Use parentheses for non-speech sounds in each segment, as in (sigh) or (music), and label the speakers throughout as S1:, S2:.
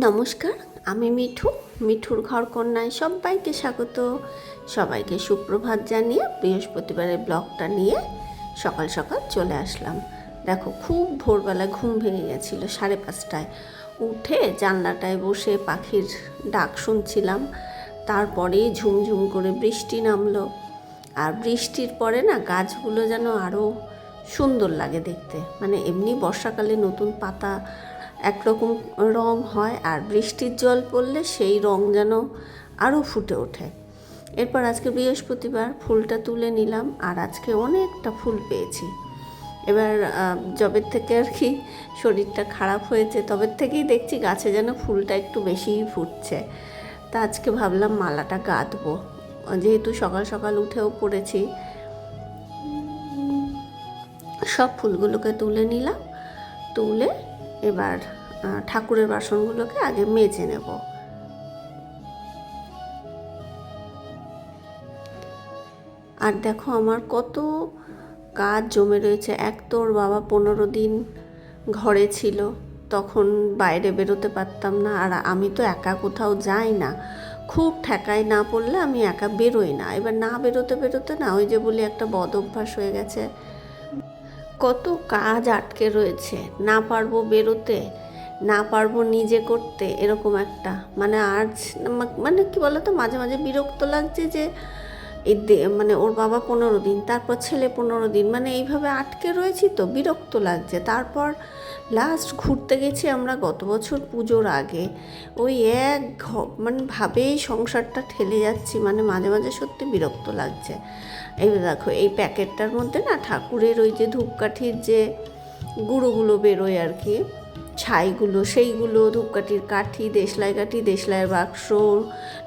S1: নমস্কার, আমি মিঠু, মিঠুর ঘর কন্যায় সবাইকে স্বাগত। সবাইকে সুপ্রভাত জানিয়ে বৃহস্পতিবারের ব্লগটা নিয়ে সকাল সকাল চলে আসলাম। দেখো, খুব ভোরবেলা ঘুম ভেঙে গেছিল সাড়ে পাঁচটায়। উঠে জানলাটায় বসে পাখির ডাক শুনছিলাম। তারপরেই ঝুমঝুম করে বৃষ্টি নামলো। আর বৃষ্টির পরে না গাছগুলো যেন আরও সুন্দর লাগে দেখতে। মানে এমনি বর্ষাকালে নতুন পাতা একরকম রং হয় আর বৃষ্টির জল পড়লে সেই রং যেন আরও ফুটে ওঠে। এরপর আজকে বৃহস্পতিবার ফুলটা তুলে নিলাম আর আজকে অনেকটা ফুল পেয়েছি। এবার যবের থেকে আর কি শরীরটা খারাপ হয়েছে তবের থেকেই দেখছি গাছে যেন ফুলটা একটু বেশিই ফুটছে। তা আজকে ভাবলাম মালাটা গাঁথবো। যেহেতু সকাল সকাল উঠেও পড়েছি, সব ফুলগুলোকে তুলে নিলাম। তুলে এবার ঠাকুরের বাসনগুলোকে আগে মেজে নেব। আর দেখো আমার কত কাজ জমে রয়েছে। এক তোর বাবা পনেরো দিন ঘরে ছিল, তখন বাইরে বেরোতে পারতাম না, আর আমি তো একা কোথাও যাই না। খুব ঠেকায় না পড়লে আমি একা বেরোই না। এবার না বেরোতে বেরোতে না, ওই যে বলি একটা বদ অভ্যাস হয়ে গেছে। কত কাজ আটকে রয়েছে। না পারব বেরোতে, না পারব নিজে করতে, এরকম একটা। মানে আজ মানে কি বলতো, মাঝে মাঝে বিরক্ত লাগছে যে, এই মানে ওর বাবা পনেরো দিন, তারপর ছেলে পনেরো দিন মানে এইভাবে আটকে রয়েছি তো, বিরক্ত লাগছে। তারপর লাস্ট ঘুরতে গেছি আমরা গত বছর পুজোর আগে। ওই এক মানে ভাবেই সংসারটা ঠেলে যাচ্ছি মানে মাঝে মাঝে সত্যি বিরক্ত লাগছে। এই দেখো, এই প্যাকেটটার মধ্যে না ঠাকুরের ওই যে ধূপকাঠির যে গুঁড়োগুলো বেরোয় আর কি, ছাইগুলো, সেইগুলো, ধূপকাঠির কাঠি, দেশলাই কাঠি, দেশলাইয়ের বাক্স,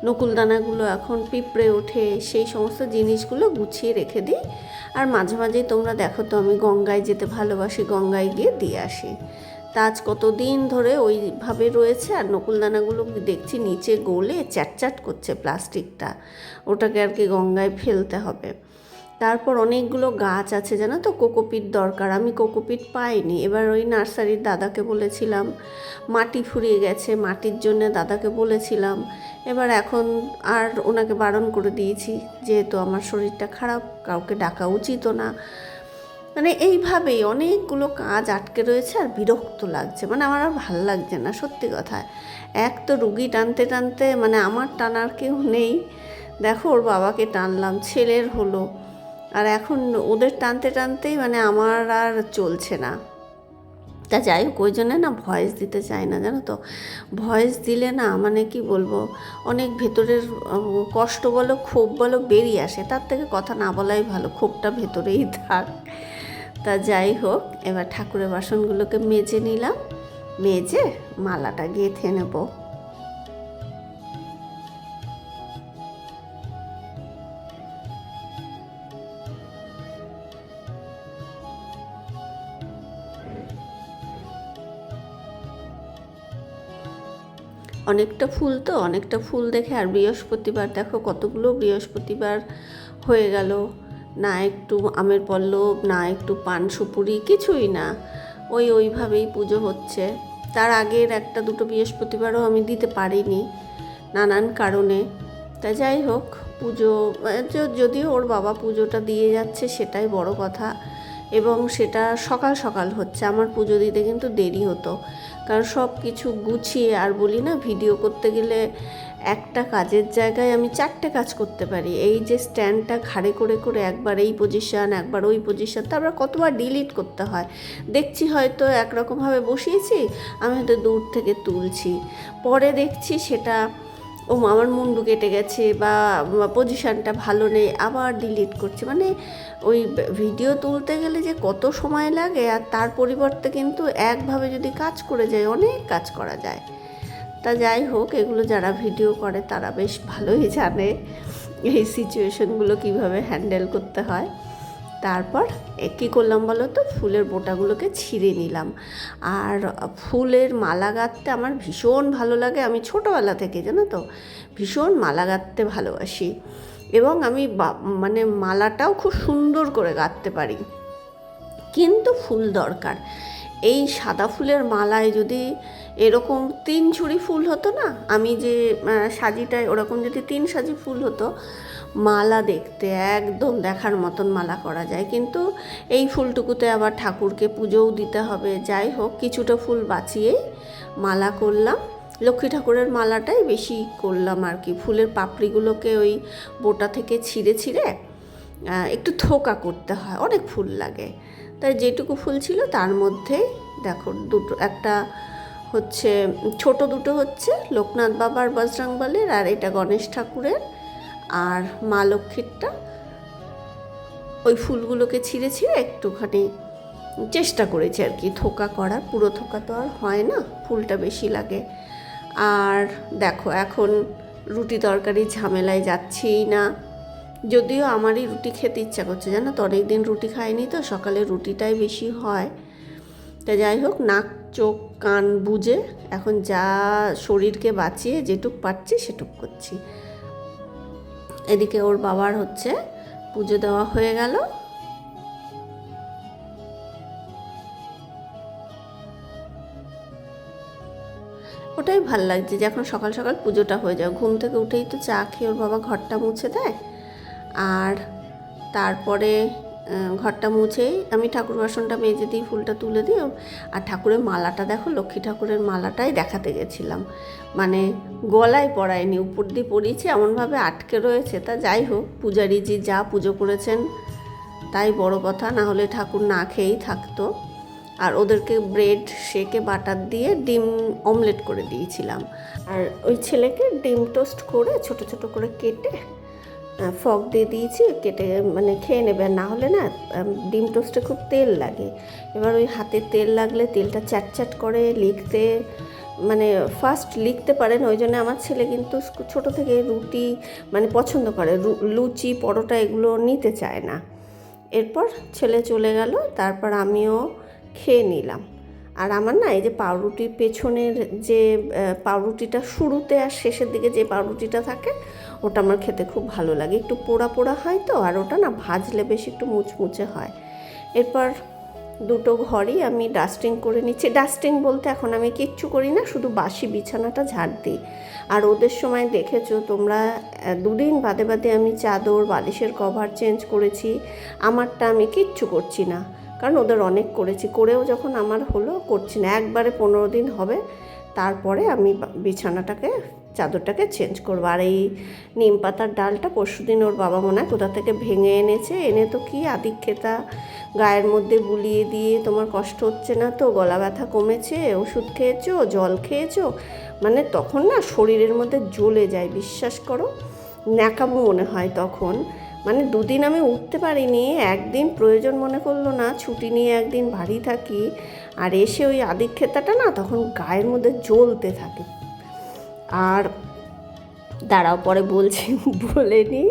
S1: নকুলদানাগুলো এখন পিঁপড়ে ওঠে, সেই সমস্ত জিনিসগুলো গুছিয়ে রেখে দিই। আর মাঝে মাঝেই তোমরা দেখো তো আমি গঙ্গায় যেতে ভালোবাসি, গঙ্গায় গিয়ে দিয়ে আসি। তা আজ কতদিন ধরে ওইভাবে রয়েছে আর নকুলদানাগুলো দেখছি নিচে গলে চ্যাটচ্যাট করছে প্লাস্টিকটা, ওটাকে আর কি গঙ্গায় ফেলতে হবে। তারপর অনেকগুলো গাছ আছে, জানো তো? কোকোপিট দরকার। আমি কোকোপিট পাইনি। এবার ওই নার্সারির দাদাকে বলেছিলাম, মাটি ফুরিয়ে গেছে, মাটির জন্য দাদাকে বলেছিলাম। এবার এখন আর ওনাকে বারণ করে দিয়েছি, যেহেতু আমার শরীরটা খারাপ, কাউকে ডাকা উচিতও না। মানে এইভাবেই অনেকগুলো কাজ আটকে রয়েছে আর বিরক্ত লাগছে। মানে আমার আর ভালো লাগছে না, সত্যি কথা। এক তো রুগী টানতে টানতে মানে আমার টানার কেউ নেই। দেখো, ওর বাবাকে টানলাম, ছেলের হলো। আর এখন ওদের টানতে টানতেই মানে আমার আর চলছে না। তা যাই হোক, ওই জন্য না ভয়েস দিতে চাই না, জানো তো? ভয়েস দিলে না মানে কি বলব? অনেক ভেতরের, কষ্ট বলো, ক্ষোভ বলো বেরিয়ে আসে। তার থেকে কথা না বলাই ভালো, ক্ষোভটা ভেতরেই থাক। তা যাই হোক, এবার ঠাকুরের বাসনগুলোকে মেজে নিলাম। মেজে মালাটা গেঁথে নেব। অনেকটা ফুল তো, অনেকটা ফুল দেখে আর বৃহস্পতিবার, দেখো কতগুলো বৃহস্পতিবার হয়ে গেল। না একটু আমের পল্লব, না একটু পান সুপুরি, কিছুই না। ওই ওইভাবেই পুজো হচ্ছে। তার আগের একটা দুটো বৃহস্পতিবারও আমি দিতে পারিনি নানান কারণে। তা যাই হোক, পুজো যদিও ওর বাবা পুজোটা দিয়ে যাচ্ছে সেটাই বড় কথা। এবং সেটা সকাল সকাল হচ্ছে। আমার পুজো দিতে কিন্তু দেরি হতো। কারণ সব কিছু গুছিয়ে আর বলি না ভিডিও করতে গেলে একটা কাজের জায়গায় আমি চারটে কাজ করতে পারি। এই যে স্ট্যান্ডটা ঘাড়ে করে করে একবার এই পজিশান একবার ওই পজিশান তারপর কতবার ডিলিট করতে হয়। দেখছি হয়তো একরকমভাবে বসিয়েছি, আমি হয়তো দূর থেকে তুলছি। পরে দেখছি সেটা ও আমার মুন্ডু কেটে গেছে বা পজিশানটা ভালো নেই, আবার ডিলিট করছে। মানে ওই ভিডিও তুলতে গেলে যে কত সময় লাগে আর তার পরিবর্তে কিন্তু একভাবে যদি কাজ করে যায়, অনেক কাজ করা যায়। তা যাই হোক, এগুলো যারা ভিডিও করে তারা বেশ ভালোই জানে এই সিচুয়েশনগুলো কীভাবে হ্যান্ডেল করতে হয়। তারপর কী করলাম বলো তো? ফুলের বোটাগুলোকে ছিঁড়ে নিলাম। আর ফুলের মালা গাঁথতে আমার ভীষণ ভালো লাগে। আমি ছোটোবেলা থেকে, জানো তো? ভীষণ মালা গাঁথতে ভালোবাসি। এবং আমি মানে মালাটাও খুব সুন্দর করে গাঁথতে পারি। কিন্তু ফুল দরকার। এই সাদা ফুলের মালায় যদি এরকম তিন ঝুড়ি ফুল হতো না? আমি যে সাজিটায় ওরকম যদি তিন সাজি ফুল হতো মালা দেখতে একদম দেখার মতন মালা করা যায়। কিন্তু এই ফুলটুকুতে আবার ঠাকুরকে পুজোও দিতে হবে। যাই হোক, কিছুটা ফুল বাঁচিয়েই মালা করলাম। লক্ষ্মী ঠাকুরের মালাটাই বেশি করলাম আর কি। ফুলের পাপড়িগুলোকে ওই বোটা থেকে ছিঁড়ে ছিঁড়ে একটু থোকা করতে হয়। অনেক ফুল লাগে। তাই যেটুকু ফুল ছিল তার মধ্যে দেখো, দুটো, একটা হচ্ছে, ছোট দুটো হচ্ছে লোকনাথ বাবার বজরংবলের আর এটা গণেশ ঠাকুরের। আর মা লক্ষ্মীরটা ওই ফুলগুলোকে ছিঁড়ে ছিঁড়ে একটুখানি চেষ্টা করেছি আর কি। থোকা করার পুরো থোকা তো আর হয় না, ফুলটা বেশি লাগে। আর দেখো, এখন রুটি তরকারি ঝামেলায় যাচ্ছিই না। যদিও আমারই রুটি খেতে ইচ্ছা করছে, জানো তো, অনেকদিন রুটি খাইনি তো, সকালে রুটিটাই বেশি হয়। তা যাই হোক, নাক, চোখ, কান বুঝে এখন যা শরীরকে বাঁচিয়ে যেটুক পারছি সেটুক করছি। এদিকে ওর বাবার হচ্ছে পুজো দেওয়া হয়ে গেল। ওটাই ভালো লাগছে যে এখন সকাল সকাল পুজোটা হয়ে যায় ঘুম থেকে উঠেই তো চা খেয়ে ওর বাবা ঘরটা মুছে দেয়। আর তারপরে ঘরটা মুছেই আমি ঠাকুর বাসনটা মেজে দিই, ফুলটা তুলে দিই আর ঠাকুরের মালাটা দেখো, লক্ষ্মী ঠাকুরের মালাটাই দেখাতে গেছিলাম। মানে গলায় পড়ায়নি, উপর দিয়ে পরিয়েছি এমনভাবে আটকে রয়েছে। তা যাই হোক, পূজারীজি যা পুজো করেছেন তাই বড় কথা, না হলে ঠাকুর না খেয়েই থাকতো। আর ওদেরকে ব্রেড, শেকে বাটার দিয়ে ডিম অমলেট করে দিয়েছিলাম। আর ওই ছেলেকে ডিম টোস্ট করে ছোট ছোট করে কেটে ফক দিয়ে দিয়েছি, কেটে মানে খেয়ে নেবে। না হলে না ডিম টোস্টে খুব তেল লাগে। এবার ওই হাতে তেল লাগলে তেলটা চ্যাট চ্যাট করে লিখতে মানে ফার্স্ট লিখতে পারেন। ওই জন্য আমার ছেলে কিন্তু ছোট থেকে রুটি মানে পছন্দ করে। লুচি, পরোটা এগুলো নিতে চায় না। এরপর ছেলে চলে গেল, তারপর আমিও খেয়ে নিলাম। আর আমার না এই যে পাউরুটির পেছনের যে পাউরুটিটা শুরুতে আর শেষের দিকে যে পাউরুটিটা থাকে, ওটা আমার খেতে খুব ভালো লাগে। একটু পোড়া পোড়া হয় তো, আর ওটা না ভাজলে বেশ একটু মুচমুচে হয়। এরপর দুটো ঘরই আমি ডাস্টিং করে নিচ্ছি। ডাস্টিং বলতে এখন আমি কিচ্ছু করি না, শুধু বাসি বিছানাটা ঝাড় দিই। আর ওদের সময় দেখেছ তোমরা দুদিন বাদে বাদে আমি চাদর, বালিশের কভার চেঞ্জ করেছি। আমারটা আমি কিচ্ছু করছি না। কারণ ওদের অনেক করেছি। করেও যখন আমার হলো, করছি না। একবারে পনেরো দিন হবে, তারপরে আমি বিছানাটাকে, চাদরটাকে চেঞ্জ করব। আর এই নিম পাতার ডালটা পরশু দিন ওর বাবা মনে হয় কোথা থেকে ভেঙে এনেছে। এনে তো কি আদিক খেতা গায়ের মধ্যে বুলিয়ে দিয়ে তোমার কষ্ট হচ্ছে না তো? গলা ব্যথা কমেছে, ওষুধ খেয়েছো, জল খেয়েছো? মানে তখন না শরীরের মধ্যে জ্বলে যায়, বিশ্বাস করো। ন্যাকামো মনে হয় তখন। মানে দুদিন আমি উঠতে পারিনি, একদিন প্রয়োজন মনে করল না, ছুটি নিয়ে একদিন বাড়ি থাকি, আর এসে ওই আদিক খেতাটা না তখন গায়ের মধ্যে জ্বলতে থাকে। আর দাঁড়াও, পরে বলছি, বলে নিই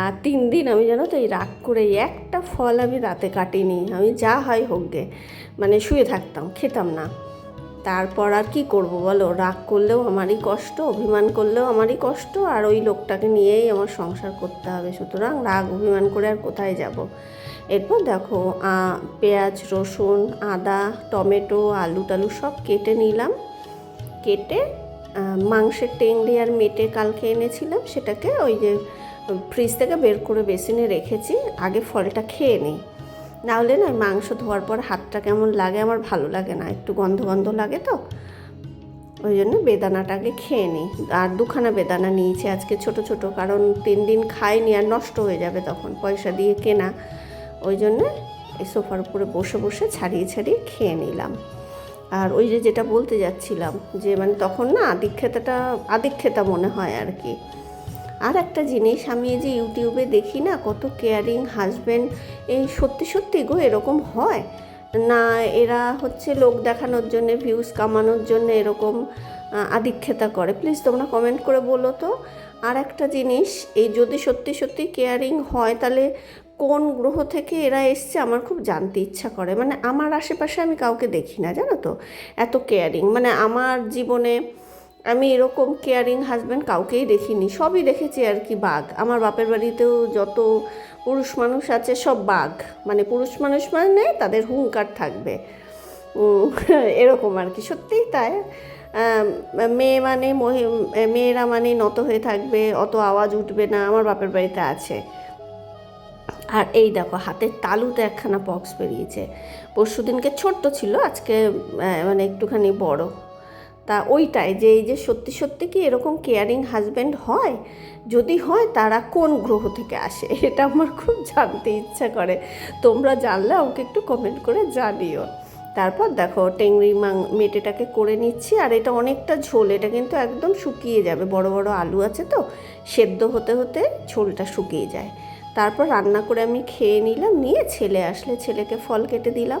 S1: আর তিন দিন আমি জানো তো এই রাগ করে একটা ফল আমি রাতে কাটিনি, আমি যা হয় হোক গে মানে শুয়ে থাকতাম, খেতাম না। তারপর আর কি করব বলো? রাগ করলেও আমারই কষ্ট, অভিমান করলেও আমারই কষ্ট, আর ওই লোকটাকে নিয়েই আমার সংসার করতে হবে। সুতরাং রাগ, অভিমান করে আর কোথায় যাব? এরপর দেখো পেঁয়াজ, রসুন, আদা, টমেটো, আলু টালু সব কেটে নিলাম। কেটে মাংসের টেংরি আর মেটে কালকে এনেছিলাম, সেটাকে ওই যে, ফ্রিজ থেকে বের করে বেসিনে রেখেছি, আগে ফলটা খেয়ে নিই। না হলে না মাংস ধোয়ার পর হাতটা কেমন লাগে আমার ভালো লাগে না, একটু গন্ধ গন্ধ লাগে তো। ওই জন্য বেদানাটাকে খেয়ে নিই। আর দুখানা বেদানা নিয়েছি আজকে ছোট ছোট, কারণ তিন দিন খাইনি আর নষ্ট হয়ে যাবে তখন, পয়সা দিয়ে কেনা। ওই জন্য এই সোফার উপরে বসে বসে ছাড়িয়ে ছাড়িয়ে খেয়ে নিলাম। আর ওই যে যেটা বলতে যাচ্ছিলাম, যে মানে তখন না আদিক খেতাটা আদিক মনে হয় আর কি। আর একটা জিনিস, আমি এই যে ইউটিউবে দেখি না কত কেয়ারিং হাজব্যান্ড এই সত্যি সত্যি গো এরকম হয়? না, এরা হচ্ছে লোক দেখানোর জন্য ভিউজ কামানোর জন্য এরকম আদিক্ষেতা করে। প্লিজ তোমরা কমেন্ট করে বলো তো। আর একটা জিনিস, এই যদি সত্যি সত্যি কেয়ারিং হয়, তাহলে কোন গ্রহ থেকে এরা এসছে আমার খুব জানতে ইচ্ছা করে। মানে আমার আশেপাশে আমি কাউকে দেখি না, জানো তো? এত কেয়ারিং মানে আমার জীবনে আমি এরকম কেয়ারিং হাজব্যান্ড কাউকেই দেখিনি। সবই দেখেছি আর কি বাঘ। আমার বাপের বাড়িতেও যত পুরুষ মানুষ আছে, সব বাঘ। মানে পুরুষ মানুষ মানে তাদের হুঙ্কার থাকবে। (laughs) এরকম আর কি। সত্যিই তাই। মেয়ে মানে মেয়েরা মানে নত হয়ে থাকবে, অত আওয়াজ উঠবে না, আমার বাপের বাড়িতে আছে। আর এই দেখো, হাতের তালুতে একখানা বক্স বেরিয়েছে। পরশু দিনকে ছোট্ট ছিল, আজকে মানে একটুখানি বড়। তা ওইটাই যে এই যে সত্যি সত্যি কি এরকম কেয়ারিং হাজব্যান্ড হয়? যদি হয়, তারা কোন গ্রহ থেকে আসে? (laughs) এটা আমার খুব জানতে ইচ্ছা করে। তোমরা জানলে আমাকে একটু কমেন্ট করে জানিও। তারপর দেখো, টেংরি মাং মেটেটাকে করে নিচ্ছি, আর এটা অনেকটা ঝোল, এটা কিন্তু একদম শুকিয়ে যাবে। বড় বড় আলু আছে তো, সেদ্ধ হতে হতে ঝোলটা শুকিয়ে যায়। তারপর রান্না করে আমি খেয়ে নিলাম, নিয়ে ছেলে আসলে ছেলেকে ফল কেটে দিলাম।